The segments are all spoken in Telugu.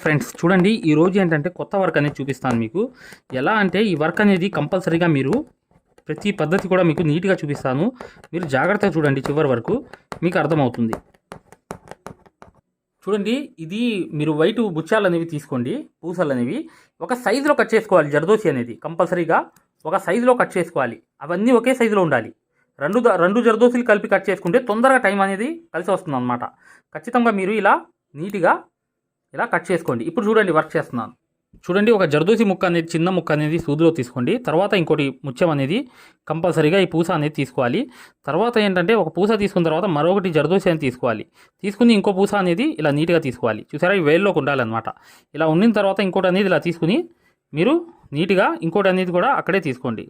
ఫ్రెండ్స్ చూడండి ఈ రోజు ఏంటంటే కొత్త వర్క్ అనేది చూపిస్తాను మీకు. ఎలా అంటే ఈ వర్క్ అనేది కంపల్సరీగా మీరు ప్రతి పద్ధతి కూడా మీకు నీట్గా చూపిస్తాను. మీరు జాగ్రత్తగా చూడండి చివరి వరకు మీకు అర్థమవుతుంది. చూడండి ఇది మీరు వైట్ బుచ్చాలు అనేవి తీసుకోండి పూసలు అనేవి. ఒక సైజులో కట్ చేసుకోవాలి జర్దోసి అనేది కంపల్సరీగా ఒక సైజులో కట్ చేసుకోవాలి. అవన్నీ ఒకే సైజులో ఉండాలి. రెండు రెండు జర్దోసులు కలిపి కట్ చేసుకుంటే తొందరగా టైం అనేది కలిసి వస్తుంది అనమాట ఖచ్చితంగా మీరు ఇలా నీట్గా ఇలా కట్ చేసుకోండి. ఇప్పుడు చూడండి వర్క్ చేస్తున్నాను. చూడండి ఒక జర్దోసి ముక్క అనేది చిన్న ముక్క అనేది సూదిలో తీసుకోండి. తర్వాత ఇంకోటి ముత్యం అనేది కంపల్సరీగా ఈ పూస అనేది తీసుకోవాలి. తర్వాత ఏంటంటే ఒక పూస తీసుకున్న తర్వాత మరొకటి జర్దోసి అనేది తీసుకోవాలి. తీసుకుని ఇంకో పూస అనేది ఇలా నీట్గా తీసుకోవాలి. చూసారా? ఈ వేల్లోకి ఉండాలన్నమాట. ఇలా ఉండిన తర్వాత ఇంకోటి అనేది ఇలా తీసుకుని మీరు నీట్గా ఇంకోటి అనేది కూడా అక్కడే తీసుకోండి.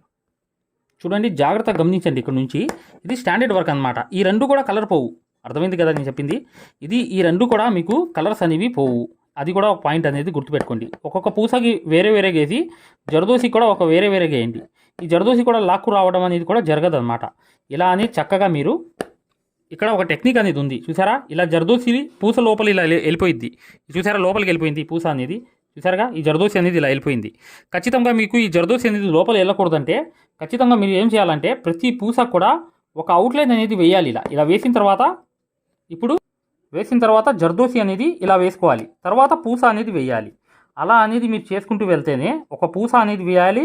చూడండి జాగ్రత్తగా గమనించండి ఇక్కడ నుంచి. ఇది స్టాండర్డ్ వర్క్ అనమాట ఈ రెండు కూడా కలర్ పోవు. అర్థమైంది కదా నేను చెప్పింది? ఇది ఈ రెండు కూడా మీకు కలర్స్ అనేవి పోవు. అది కూడా ఒక పాయింట్ అనేది గుర్తుపెట్టుకోండి. ఒక్కొక్క పూసకి వేరే వేరే గేసి జరదోసి కూడా ఒక వేరే వేరే గేయండి. ఈ జరదోసి కూడా లాక్కు రావడం అనేది కూడా జరగదు అనమాట ఇలా అని చక్కగా మీరు ఇక్కడ ఒక టెక్నిక్ అనేది ఉంది. చూసారా? ఇలా జరదోసి పూస లోపల ఇలా వెళ్ళిపోయింది చూసారా? లోపలికి వెళ్ళిపోయింది పూస అనేది. చూసారుగా? ఈ జరదోసి అనేది ఇలా వెళ్ళిపోయింది. ఖచ్చితంగా మీకు ఈ జరదోసి అనేది లోపల వెళ్ళకూడదంటే ఖచ్చితంగా మీరు ఏం చేయాలంటే ప్రతి పూస కూడా ఒక అవుట్లైన్ అనేది వేయాలి ఇలా. ఇలా వేసిన తర్వాత ఇప్పుడు వేసిన తర్వాత జర్దోసి అనేది ఇలా వేసుకోవాలి. తర్వాత పూస అనేది వేయాలి. అలా అనేది మీరు చేసుకుంటూ వెళ్తేనే ఒక పూస అనేది వేయాలి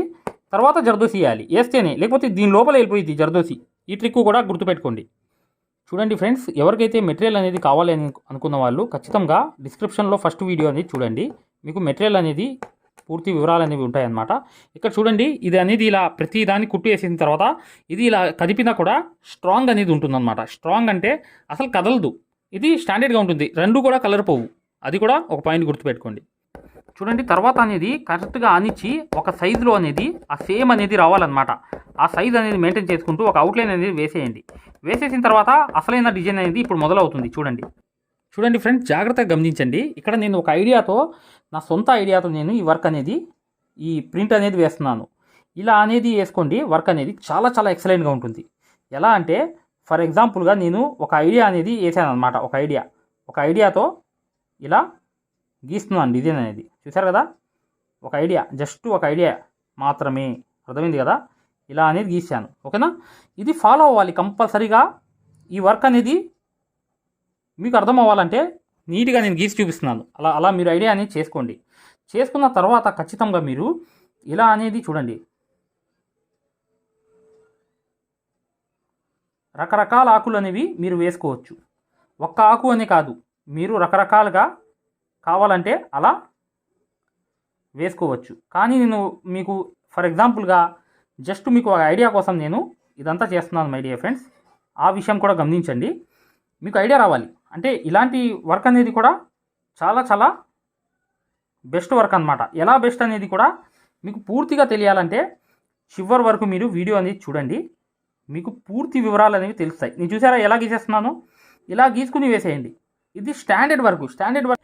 తర్వాత జర్దోసి వేయాలి. వేస్తేనే లేకపోతే దీని లోపల వెళ్ళిపోయింది జర్దోసి. ఈ ట్రిక్ కూడా గుర్తుపెట్టుకోండి. చూడండి ఫ్రెండ్స్ ఎవరికైతే మెటీరియల్ అనేది కావాలి అని అనుకున్న వాళ్ళు ఖచ్చితంగా డిస్క్రిప్షన్లో ఫస్ట్ వీడియో అనేది చూడండి. మీకు మెటీరియల్ అనేది పూర్తి వివరాలు అనేవి ఉంటాయన్నమాట. ఇక్కడ చూడండి ఇది అనేది ఇలా ప్రతి దాన్ని కుట్టు వేసిన తర్వాత ఇది ఇలా కదిపినా కూడా స్ట్రాంగ్ అనేది ఉంటుందన్నమాట. స్ట్రాంగ్ అంటే అసలు కదలదు. ఇది స్టాండర్డ్గా ఉంటుంది. రెండు కూడా కలర్ పోవు. అది కూడా ఒక పాయింట్ గుర్తుపెట్టుకోండి. చూడండి తర్వాత అనేది కరెక్ట్గా అనిచ్చి ఒక సైజులో అనేది ఆ సేమ్ అనేది రావాలన్నమాట. ఆ సైజ్ అనేది మెయింటైన్ చేసుకుంటూ ఒక అవుట్లైన్ అనేది వేసేయండి. వేసేసిన తర్వాత అసలైన డిజైన్ అనేది ఇప్పుడు మొదలవుతుంది. చూడండి. చూడండి ఫ్రెండ్స్ జాగ్రత్తగా గమనించండి. ఇక్కడ నేను ఒక ఐడియాతో నా సొంత ఐడియాతో నేను ఈ వర్క్ అనేది ఈ ప్రింట్ అనేది వేస్తున్నాను. ఇలా అనేది వేసుకోండి వర్క్ అనేది చాలా చాలా ఎక్సలెంట్గా ఉంటుంది. ఎలా అంటే ఫర్ ఎగ్జాంపుల్గా నేను ఒక ఐడియా అనేది వేసాను అనమాట ఒక ఐడియా. ఒక ఐడియాతో ఇలా గీస్తున్నాను డిజైన్ అనేది. చూసారు కదా? ఒక ఐడియా జస్ట్ ఒక ఐడియా మాత్రమే. అర్థమైంది కదా? ఇలా అనేది గీశాను ఓకేనా? ఇది ఫాలో అవ్వాలి కంపల్సరీగా. ఈ వర్క్ అనేది మీకు అర్థం అవ్వాలంటే నీట్గా నేను గీసి చూపిస్తున్నాను. అలా అలా మీరు ఐడియా అనేది చేసుకోండి. చేసుకున్న తర్వాత ఖచ్చితంగా మీరు ఇలా అనేది చూడండి. రకరకాల ఆకులు అనేవి మీరు వేసుకోవచ్చు. ఒక్క ఆకు అనే కాదు. మీరు రకరకాలుగా కావాలంటే అలా వేసుకోవచ్చు. కానీ నేను మీకు ఫర్ ఎగ్జాంపుల్గా జస్ట్ మీకు ఒక ఐడియా కోసం నేను ఇదంతా చేస్తున్నాను మై డియర్ ఫ్రెండ్స్. ఆ విషయం కూడా గమనించండి. మీకు ఐడియా రావాలి. అంటే ఇలాంటి వర్క్ అనేది కూడా చాలా చాలా బెస్ట్ వర్క్ అనమాట ఎలా బెస్ట్ అనేది కూడా మీకు పూర్తిగా తెలియాలంటే చివరి వరకు మీరు వీడియో అనేది చూడండి. మీకు పూర్తి వివరాలు అనేవి తెలుస్తాయి. నేను చూసారా? ఎలా గీసేస్తున్నాను? ఇలా గీసుకుని వేసేయండి. ఇది స్టాండర్డ్ వర్క్. స్టాండర్డ్ వర్క్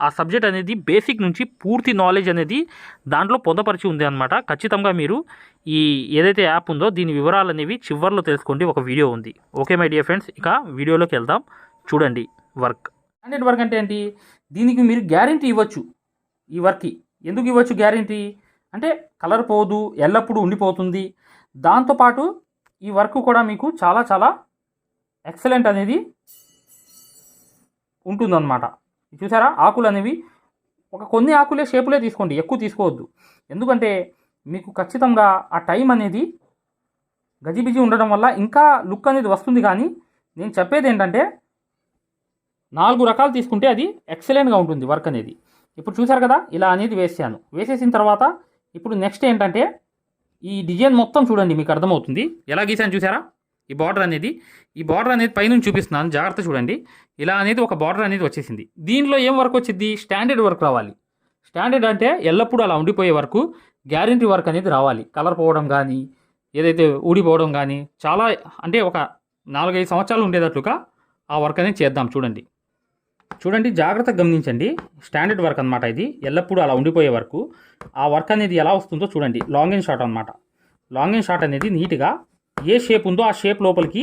ఆ సబ్జెక్ట్ అనేది బేసిక్ నుంచి పూర్తి నాలెడ్జ్ అనేది దాంట్లో పొందపరిచి ఉంది అనమాట ఖచ్చితంగా మీరు ఈ ఏదైతే యాప్ ఉందో దీని వివరాలు అనేవి చివరిలో తెలుసుకోండి. ఒక వీడియో ఉంది. ఓకే మై డియర్ ఫ్రెండ్స్ ఇక వీడియోలోకి వెళ్దాం. చూడండి వర్క్. స్టాండర్డ్ వర్క్ అంటే ఏంటి? దీనికి మీరు గ్యారంటీ ఇవ్వచ్చు. ఈ వర్క్కి ఎందుకు ఇవ్వచ్చు గ్యారంటీ? అంటే కలర్ పోదు ఎల్లప్పుడూ ఉండిపోతుంది. దాంతోపాటు ఈ వర్క్ కూడా మీకు చాలా చాలా ఎక్సలెంట్ అనేది ఉంటుందన్నమాట. చూసారా? ఆకులు అనేవి ఒక కొన్ని ఆకులే షేపులే తీసుకోండి. ఎక్కువ తీసుకోవద్దు. ఎందుకంటే మీకు ఖచ్చితంగా ఆ టైం అనేది గజిబిజి ఉండడం వల్ల ఇంకా లుక్ అనేది వస్తుంది. కానీ నేను చెప్పేది ఏంటంటే నాలుగు రకాలు తీసుకుంటే అది ఎక్సలెంట్గా ఉంటుంది వర్క్ అనేది. ఇప్పుడు చూసారు కదా? ఇలా అనేది వేసాను. వేసేసిన తర్వాత ఇప్పుడు నెక్స్ట్ ఏంటంటే ఈ డిజైన్ మొత్తం చూడండి మీకు అర్థమవుతుంది. ఎలా గీసాను చూసారా? ఈ బార్డర్ అనేది ఈ బార్డర్ అనేది పైనుంచి చూపిస్తున్నాను. జాగ్రత్త చూడండి. ఇలా అనేది ఒక బార్డర్ అనేది వచ్చేసింది. దీనిలో ఏం వర్క్ వచ్చింది స్టాండర్డ్ వర్క్ రావాలి. స్టాండర్డ్ అంటే ఎల్లప్పుడూ అలా ఉండిపోయే వరకు గ్యారంటీ వర్క్ అనేది రావాలి. కలర్ పోవడం కానీ ఏదైతే ఊడిపోవడం కానీ చాలా అంటే ఒక నాలుగైదు సంవత్సరాలు ఉండేటట్లుగా ఆ వర్క్ అనేది చేద్దాం చూడండి. చూడండి జాగ్రత్తగా గమనించండి. స్టాండర్డ్ వర్క్ అనమాట ఇది. ఎల్లప్పుడూ అలా ఉండిపోయే వరకు ఆ వర్క్ అనేది ఎలా వస్తుందో చూడండి. లాంగ్ అండ్ షార్ట్ అనమాట లాంగ్ అండ్ షార్ట్ అనేది నీట్గా ఏ షేప్ ఉందో ఆ షేప్ లోపలికి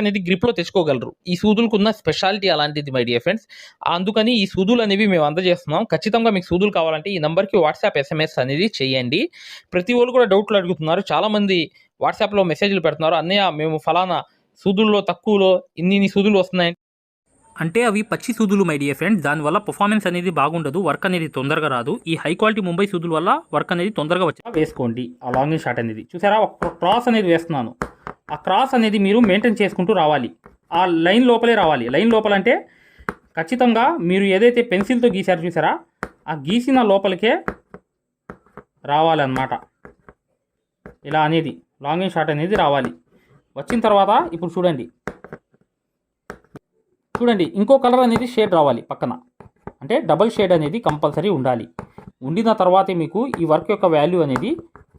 అనేది గ్రిప్లో తెచ్చుకోగలరు. ఈ సూదులకు ఉన్న స్పెషాలిటీ అలాంటిది మై డియర్ ఫ్రెండ్స్ అందుకని ఈ సూదులు అనేవి మేము అందజేస్తున్నాం. ఖచ్చితంగా మీకు సూదులు కావాలంటే ఈ నెంబర్కి వాట్సాప్ ఎస్ఎంఎస్ అనేది చేయండి. ప్రతి వాళ్ళు కూడా డౌట్లు అడుగుతున్నారు. చాలామంది వాట్సాప్లో మెసేజ్లు పెడుతున్నారు. అన్నయ్య మేము ఫలానా సూదుల్లో తక్కువలో ఇన్ని ఇన్ని సూదులు వస్తున్నాయి. అంటే అవి పచ్చి సూదులు మై డియర్ ఫ్రెండ్స్ దానివల్ల పర్ఫార్మెన్స్ అనేది బాగుండదు. వర్క్ అనేది తొందరగా రాదు. ఈ హై క్వాలిటీ ముంబై సూదుల వల్ల వర్క్ అనేది తొందరగా వచ్చి వేసుకోండి. ఆ లాంగ్ షార్ట్ అనేది. చూసారా? ఒక క్రాస్ అనేది వేస్తున్నాను. ఆ క్రాస్ అనేది మీరు మెయింటైన్ చేసుకుంటూ రావాలి. ఆ లైన్ లోపలే రావాలి. లైన్ లోపల అంటే ఖచ్చితంగా మీరు ఏదైతే పెన్సిల్తో గీశారో చూసారా? ఆ గీసిన లోపలికే రావాలన్నమాట. ఇలా అనేది లాంగ్ అండ్ షార్ట్ అనేది రావాలి. వచ్చిన తర్వాత ఇప్పుడు చూడండి. చూడండి ఇంకో కలర్ అనేది షేడ్ రావాలి పక్కన. అంటే డబల్ షేడ్ అనేది కంపల్సరీ ఉండాలి. ఉండిన తర్వాతే మీకు ఈ వర్క్ యొక్క వాల్యూ అనేది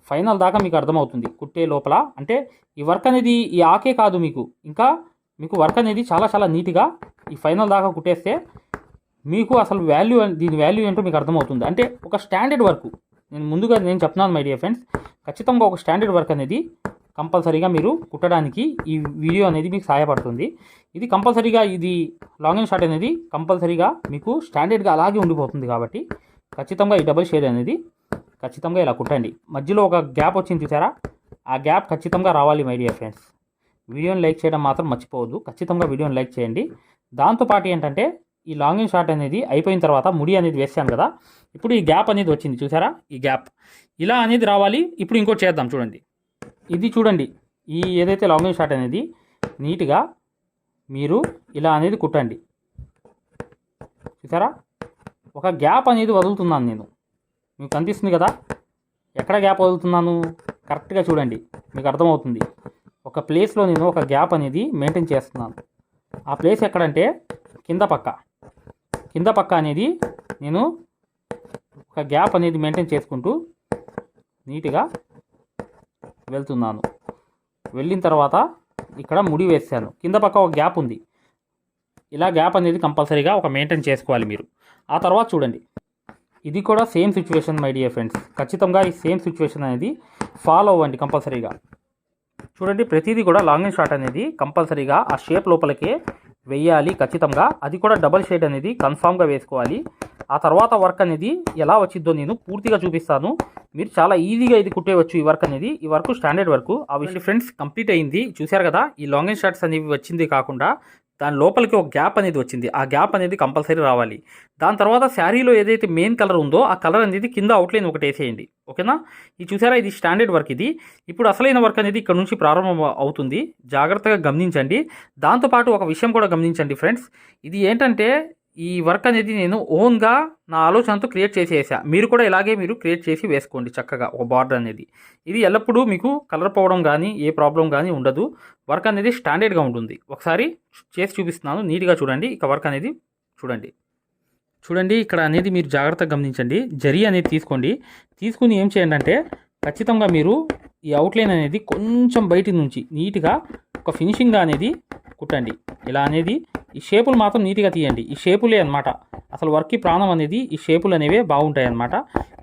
ఫైనల్ దాకా మీకు అర్థమవుతుంది. కుట్టే లోపల. అంటే ఈ వర్క్ అనేది ఈ ఆకే కాదు మీకు. ఇంకా మీకు వర్క్ అనేది చాలా చాలా నీట్గా ఈ ఫైనల్ దాకా కుట్టేస్తే మీకు అసలు వాల్యూ దీని వాల్యూ ఏంటో మీకు అర్థమవుతుంది. అంటే ఒక స్టాండర్డ్ వర్క్. నేను ముందుగా నేను చెప్తున్నాను మై డియర్ ఫ్రెండ్స్. ఖచ్చితంగా ఒక స్టాండర్డ్ వర్క్ అనేది కంపల్సరీగా మీరు కుట్టడానికి ఈ వీడియో అనేది మీకు సహాయపడుతుంది. ఇది కంపల్సరీగా ఇది లాంగ్ అండ్ షార్ట్ అనేది కంపల్సరీగా మీకు స్టాండర్డ్గా అలాగే ఉండిపోతుంది కాబట్టి ఖచ్చితంగా ఈ డబుల్ షేడ్ అనేది ఖచ్చితంగా ఇలా కుట్టండి. మధ్యలో ఒక గ్యాప్ వచ్చింది చూసారా? ఆ గ్యాప్ ఖచ్చితంగా రావాలి మై డియర్ ఫ్రెండ్స్ వీడియోని లైక్ చేయడం మాత్రం మర్చిపోవద్దు. ఖచ్చితంగా వీడియోని లైక్ చేయండి. దాంతోపాటు ఏంటంటే ఈ లాంగ్ షార్ట్ అనేది అయిపోయిన తర్వాత ముడి అనేది వేసాను కదా ఇప్పుడు ఈ గ్యాప్ అనేది వచ్చింది చూసారా? ఈ గ్యాప్. ఇలా అనేది రావాలి. ఇప్పుడు ఇంకోటి చేద్దాం చూడండి. ఇది చూడండి. ఈ ఏదైతే లాంగ్ షార్ట్ అనేది నీట్గా మీరు ఇలా అనేది కుట్టండి. చూసారా? ఒక గ్యాప్ అనేది వదులుతున్నాను నేను. మీకు కనిపిస్తుంది కదా? ఎక్కడ గ్యాప్ వదులుతున్నాను? కరెక్ట్గా చూడండి. మీకు అర్థమవుతుంది. ఒక ప్లేస్లో నేను ఒక గ్యాప్ అనేది మెయింటైన్ చేస్తున్నాను. ఆ ప్లేస్ ఎక్కడంటే కింద పక్క. కింద పక్క అనేది నేను ఒక గ్యాప్ అనేది మెయింటైన్ చేసుకుంటూ నీట్గా వెళ్తున్నాను. వెళ్ళిన తర్వాత ఇక్కడ ముడి వేసాను కింద పక్క ఒక గ్యాప్ ఉంది. ఇలా గ్యాప్ అనేది కంపల్సరీగా ఒక మెయింటైన్ చేసుకోవాలి మీరు. ఆ తర్వాత చూడండి. ఇది కూడా same situation my dear friends ఖచ్చితంగా ఈ సేమ్ సిచ్యువేషన్ అనేది ఫాలో అవ్వండి కంపల్సరీగా చూడండి ప్రతిదీ కూడా లాంగ్ అండ్ షార్ట్ అనేది కంపల్సరీగా ఆ షేప్ లోపలికే వెయ్యాలి ఖచ్చితంగా. అది కూడా డబల్ షేడ్ అనేది కన్ఫామ్గా వేసుకోవాలి. ఆ తర్వాత వర్క్ అనేది ఎలా వచ్చిద్దో నేను పూర్తిగా చూపిస్తాను. మీరు చాలా ఈజీగా ఇది కుట్టేయవచ్చు ఈ వర్క్ అనేది. ఈ వర్క్ స్టాండర్డ్ వర్క్ ఆ విషయం ఫ్రెండ్స్ కంప్లీట్ అయింది. చూశారు కదా ఈ లాంగ్ అండ్ షార్ట్స్ అనేవి వచ్చింది కాకుండా దాని లోపలికి ఒక గ్యాప్ అనేది వచ్చింది. ఆ గ్యాప్ అనేది కంపల్సరీ రావాలి. దాని తర్వాత శారీలో ఏదైతే మెయిన్ కలర్ ఉందో ఆ కలర్ అనేది కింద అవుట్లైన్ ఒకటి వేసేయండి. ఓకేనా? ఇది చూసారా? ఇది స్టాండర్డ్ వర్క్ ఇది. ఇప్పుడు అసలైన వర్క్ అనేది ఇక్కడ నుంచి ప్రారంభం అవుతుంది. జాగ్రత్తగా గమనించండి. దాంతోపాటు ఒక విషయం కూడా గమనించండి ఫ్రెండ్స్. ఇది ఏంటంటే ఈ వర్క్ అనేది నేను ఓన్గా నా ఆలోచనతో క్రియేట్ చేసి మీరు కూడా ఇలాగే మీరు క్రియేట్ చేసి వేసుకోండి చక్కగా ఒక బార్డర్ అనేది. ఇది ఎల్లప్పుడూ మీకు కలర్ పోవడం కానీ ఏ ప్రాబ్లం కానీ ఉండదు. వర్క్ అనేది స్టాండర్డ్గా ఉంటుంది. ఒకసారి చేసి చూపిస్తున్నాను. నీట్గా చూడండి. ఇక వర్క్ అనేది చూడండి. చూడండి ఇక్కడ అనేది మీరు జాగ్రత్తగా గమనించండి. జరీ అనేది తీసుకోండి. తీసుకుని ఏం చేయండి అంటే ఖచ్చితంగా మీరు ఈ అవుట్లైన్ అనేది కొంచెం బయట నుంచి నీట్గా ఒక ఫినిషింగ్గా అనేది కుట్టండి. ఇలా అనేది? ఈ షేపులు మాత్రం నీట్గా తీయండి. ఈ షేపులే అనమాట అసలు వర్క్కి ప్రాణం అనేది ఈ షేపులు అనేవే బాగుంటాయి అనమాట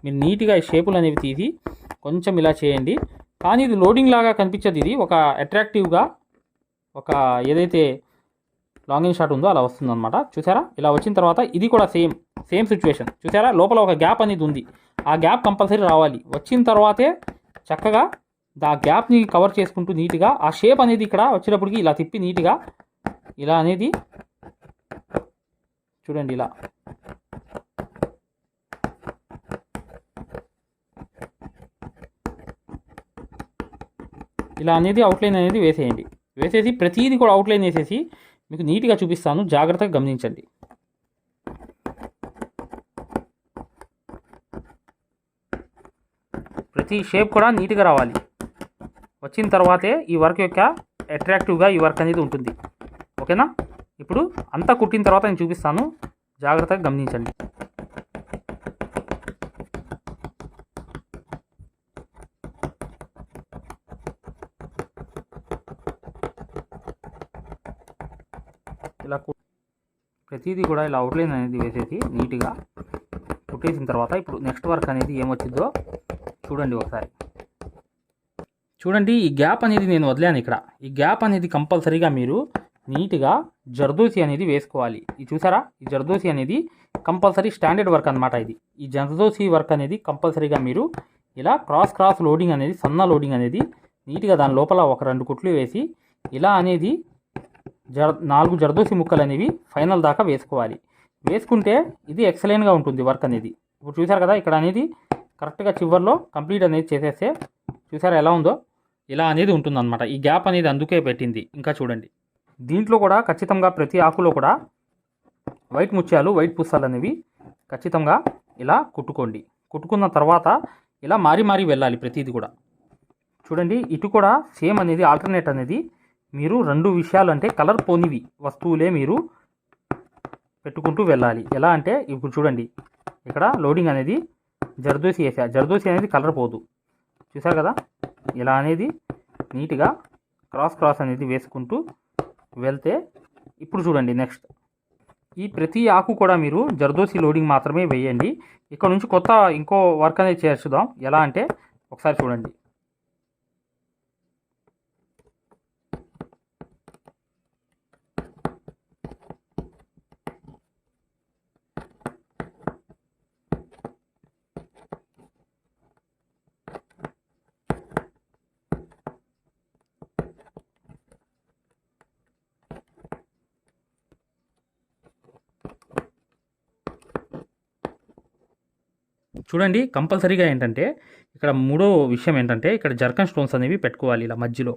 మీరు నీట్గా ఈ షేపులు అనేవి తీసి కొంచెం ఇలా చేయండి. కానీ ఇది లోడింగ్ లాగా కనిపించదు. ఇది ఒక అట్రాక్టివ్గా ఒక ఏదైతే లాంగ్ అండ్ షాట్ ఉందో అలా వస్తుందన్నమాట. చూసారా? ఇలా వచ్చిన తర్వాత ఇది కూడా సేమ్ సేమ్ సిచ్యువేషన్. చూసారా? లోపల ఒక గ్యాప్ అనేది ఉంది. ఆ గ్యాప్ కంపల్సరీ రావాలి. వచ్చిన తర్వాతే చక్కగా ఆ గ్యాప్ని కవర్ చేసుకుంటూ నీట్గా ఆ షేప్ అనేది ఇక్కడ వచ్చేటప్పటికి ఇలా తిప్పి నీట్గా ఇలా అనేది చూడండి ఇలా. ఇలా అనేది అవుట్లైన్ అనేది వేసేయండి. వేసేసి ప్రతిదీ కూడా అవుట్లైన్ వేసేసి మీకు నీట్గా చూపిస్తాను. జాగ్రత్తగా గమనించండి. ప్రతి షేప్ కూడా నీట్గా రావాలి. వచ్చిన తర్వాతే ఈ వర్క్ యొక్క అట్రాక్టివ్గా ఈ వర్క్ అనేది ఉంటుంది. ఓకేనా? ఇప్పుడు అంతా కుట్టిన తర్వాత నేను చూపిస్తాను. జాగ్రత్తగా గమనించండి. ఇలా ప్రతిదీ కూడా ఇలా అవుట్లైన్ అనేది వేసేసి నీట్గా కుట్టేసిన తర్వాత ఇప్పుడు నెక్స్ట్ వర్క్ అనేది ఏమొచ్చిందో చూడండి ఒకసారి. చూడండి ఈ గ్యాప్ అనేది నేను వదిలాను ఇక్కడ. ఈ గ్యాప్ అనేది కంపల్సరీగా మీరు నీట్గా జర్దోసి అనేది వేసుకోవాలి. ఇది చూసారా? ఈ జర్దోసి అనేది కంపల్సరీ స్టాండర్డ్ వర్క్ అనమాట ఇది. ఈ జర్దోసి వర్క్ అనేది కంపల్సరీగా మీరు ఇలా క్రాస్ క్రాస్ లోడింగ్ అనేది సన్న లోడింగ్ అనేది నీట్గా దాని లోపల ఒక రెండు కుట్లు వేసి ఇలా అనేది జర్ నాలుగు జర్దోసి ముక్కలు అనేవి ఫైనల్ దాకా వేసుకోవాలి. వేసుకుంటే ఇది ఎక్సలెంట్గా ఉంటుంది వర్క్ అనేది. ఇప్పుడు చూసారు కదా ఇక్కడ అనేది కరెక్ట్గా చివర్లో కంప్లీట్ అనేది చేసేస్తే చూసారా ఎలా ఉందో? ఇలా అనేది ఉంటుందన్నమాట. ఈ గ్యాప్ అనేది అందుకే పెట్టింది. ఇంకా చూడండి. దీంట్లో కూడా ఖచ్చితంగా ప్రతి ఆకులో కూడా వైట్ ముత్యాలు వైట్ పుస్తాలు అనేవి ఖచ్చితంగా ఇలా కుట్టుకోండి. కుట్టుకున్న తర్వాత ఇలా మారి మారి వెళ్ళాలి ప్రతిది కూడా. చూడండి ఇటు కూడా సేమ్ అనేది ఆల్టర్నేట్ అనేది మీరు రెండు విషయాలు అంటే కలర్ పోనివి వస్తువులే మీరు పెట్టుకుంటూ వెళ్ళాలి. ఎలా అంటే ఇప్పుడు చూడండి ఇక్కడ లోడింగ్ అనేది జర్దోసి వేసా. జర్దోసి అనేది కలర్ పోదు. చూసారు కదా? ఇలా అనేది నీట్గా క్రాస్ క్రాస్ అనేది వేసుకుంటూ వెళ్తే ఇప్పుడు చూడండి నెక్స్ట్ ఈ ప్రతి ఆకు కూడా మీరు జర్దోసి లోడింగ్ మాత్రమే వేయండి. ఇక్కడ నుంచి కొత్త ఇంకో వర్క్ అనేది చేర్చుదాం. ఎలా అంటే ఒకసారి చూడండి. చూడండి కంపల్సరీగా ఏంటంటే ఇక్కడ మూడో విషయం ఏంటంటే ఇక్కడ జర్కన్ స్టోన్స్ అనేవి పెట్టుకోవాలి ఇలా మధ్యలో.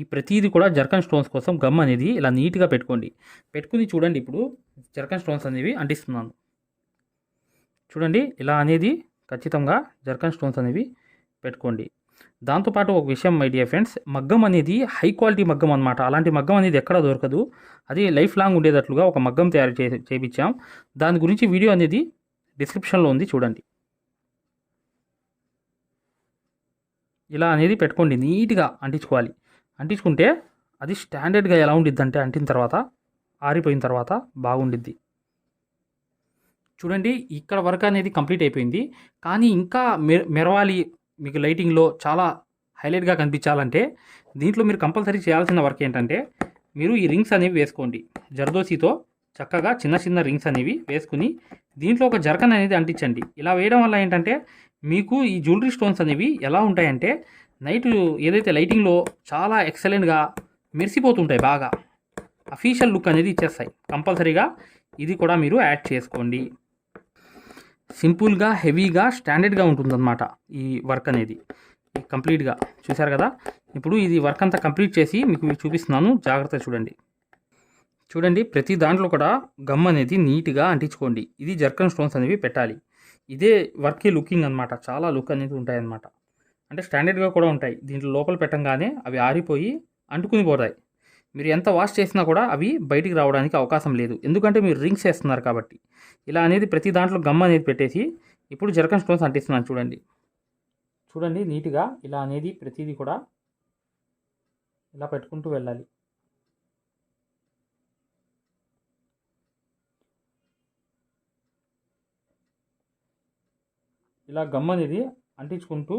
ఈ ప్రతిదీ కూడా జర్కన్ స్టోన్స్ కోసం గమ్ అనేది ఇలా నీట్గా పెట్టుకోండి. పెట్టుకుని చూడండి ఇప్పుడు జర్కన్ స్టోన్స్ అనేవి అంటిస్తున్నాను. చూడండి ఇలా అనేది ఖచ్చితంగా జర్కన్ స్టోన్స్ అనేవి పెట్టుకోండి. దాంతోపాటు ఒక విషయం మై డియర్ ఫ్రెండ్స్ మగ్గం అనేది హై క్వాలిటీ మగ్గం అనమాట అలాంటి మగ్గం అనేది ఎక్కడ దొరకదు. అది లైఫ్ లాంగ్ ఉండేటట్లుగా ఒక మగ్గం తయారు చే చేపించాం దాని గురించి వీడియో అనేది డిస్క్రిప్షన్లో ఉంది చూడండి. ఇలా అనేది పెట్టుకోండి నీట్గా అంటించుకోవాలి. అంటించుకుంటే అది స్టాండర్డ్గా ఎలా ఉండిద్ది అంటే అంటిన తర్వాత ఆరిపోయిన తర్వాత బాగుండిద్ది. చూడండి ఇక్కడ వర్క్ అనేది కంప్లీట్ అయిపోయింది. కానీ ఇంకా మె మెరవాలి మీకు లైటింగ్లో చాలా హైలైట్గా కనిపించాలంటే దీంట్లో మీరు కంపల్సరీ చేయాల్సిన వర్క్ ఏంటంటే మీరు ఈ రింగ్స్ అనేవి వేసుకోండి. జర్దోసీతో చక్కగా చిన్న చిన్న రింగ్స్ అనేవి వేసుకుని దీంట్లో ఒక జర్కన్ అనేది అంటించండి. ఇలా వేయడం వల్ల ఏంటంటే మీకు ఈ జ్యువెలరీ స్టోన్స్ అనేవి ఎలా ఉంటాయంటే నైట్ ఏదైతే లైటింగ్లో చాలా ఎక్సలెంట్గా మెరిసిపోతుంటాయి బాగా అఫీషియల్ లుక్ అనేది ఇచ్చేస్తాయి. కంపల్సరీగా ఇది కూడా మీరు యాడ్ చేసుకోండి. సింపుల్గా హెవీగా స్టాండర్డ్గా ఉంటుందన్నమాట ఈ వర్క్ అనేది. కంప్లీట్గా చూశారు కదా? ఇప్పుడు ఇది వర్క్ అంతా కంప్లీట్ చేసి మీకు చూపిస్తున్నాను. జాగ్రత్తగా చూడండి. చూడండి ప్రతి దాంట్లో కూడా గమ్ అనేది నీట్గా అంటించుకోండి. ఇది జర్కన్ స్టోన్స్ అనేవి పెట్టాలి. ఇదే వర్కే లుకింగ్ అనమాట చాలా లుక్ అనేది ఉంటాయి అంటే స్టాండర్డ్గా కూడా ఉంటాయి. దీంట్లో లోపల పెట్టంగానే అవి ఆరిపోయి అంటుకుని పోతాయి. మీరు ఎంత వాష్ చేసినా కూడా అవి బయటికి రావడానికి అవకాశం లేదు. ఎందుకంటే మీరు రింగ్స్ వేస్తున్నారు కాబట్టి. ఇలా అనేది ప్రతి దాంట్లో గమ్ అనేది పెట్టేసి ఇప్పుడు జరకన్ స్టోన్స్ అంటిస్తున్నాను చూడండి. చూడండి నీట్గా ఇలా అనేది ప్రతిదీ కూడా ఇలా పెట్టుకుంటూ వెళ్ళాలి. ఇలా గమ్ అనేది అంటించుకుంటూ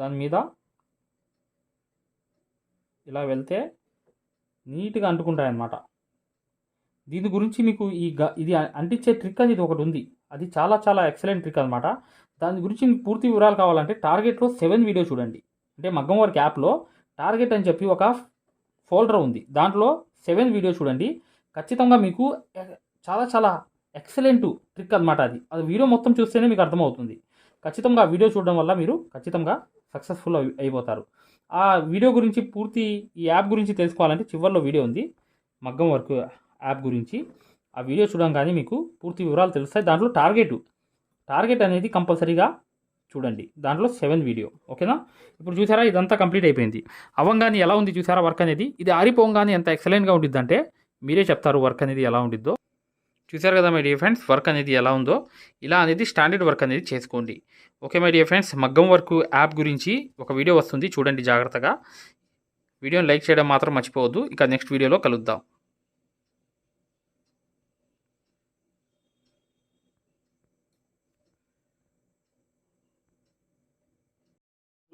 దాని మీద ఇలా వెళ్తే నీట్గా అంటుకుంటాయన్నమాట. దీని గురించి మీకు ఈ గ ఇది అంటించే ట్రిక్ అనేది ఒకటి ఉంది. అది చాలా చాలా ఎక్సలెంట్ ట్రిక్ అనమాట దాని గురించి మీకు పూర్తి వివరాలు కావాలంటే టార్గెట్లో సెవెన్ వీడియో చూడండి. అంటే మగ్గం వర్క్ యాప్లో టార్గెట్ అని చెప్పి ఒక ఫోల్డర్ ఉంది. దాంట్లో సెవెన్ వీడియో చూడండి. ఖచ్చితంగా మీకు చాలా చాలా ఎక్సలెంట్ ట్రిక్ అనమాట అది. అది వీడియో మొత్తం చూస్తేనే మీకు అర్థమవుతుంది. ఖచ్చితంగా వీడియో చూడడం వల్ల మీరు ఖచ్చితంగా సక్సెస్ఫుల్ అయిపోతారు. ఆ వీడియో గురించి పూర్తి ఈ యాప్ గురించి తెలుసుకోవాలంటే చివరిలో వీడియో ఉంది. మగ్గం వర్క్ యాప్ గురించి. ఆ వీడియో చూడంగానే మీకు పూర్తి వివరాలు తెలుస్తాయి. దాంట్లో టార్గెట్. టార్గెట్ అనేది కంపల్సరీగా చూడండి. దాంట్లో సెవెన్ వీడియో. ఓకేనా? ఇప్పుడు చూసారా? ఇదంతా కంప్లీట్ అయిపోయింది. అవంగానే ఎలా ఉంది చూసారా వర్క్ అనేది? ఇది ఆరిపోగానే ఎంత ఎక్సలెంట్గా ఉండిద్దంటే మీరే చెప్తారు వర్క్ అనేది ఎలా ఉండిద్దో. చూసారు కదా మై డియర్ ఫ్రెండ్స్? వర్క్ అనేది ఎలా ఉందో ఇలా అనేది స్టాండర్డ్ వర్క్ అనేది చేసుకోండి. Okay my dear friends? మగ్గం వర్క్ యాప్ గురించి ఒక వీడియో వస్తుంది చూడండి జాగ్రత్తగా. వీడియోని లైక్ చేయడం మాత్రం మర్చిపోవద్దు. ఇక నెక్స్ట్ వీడియోలో కలుద్దాం.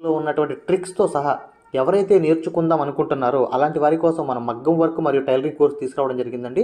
లో ఉన్నటువంటి ట్రిక్స్తో సహా ఎవరైతే నేర్చుకుందాం అనుకుంటున్నారో అలాంటి వారి కోసం మనం మగ్గం వర్క్ మరియు టైలరింగ్ కోర్స్ తీసుకురావడం జరిగిందండి.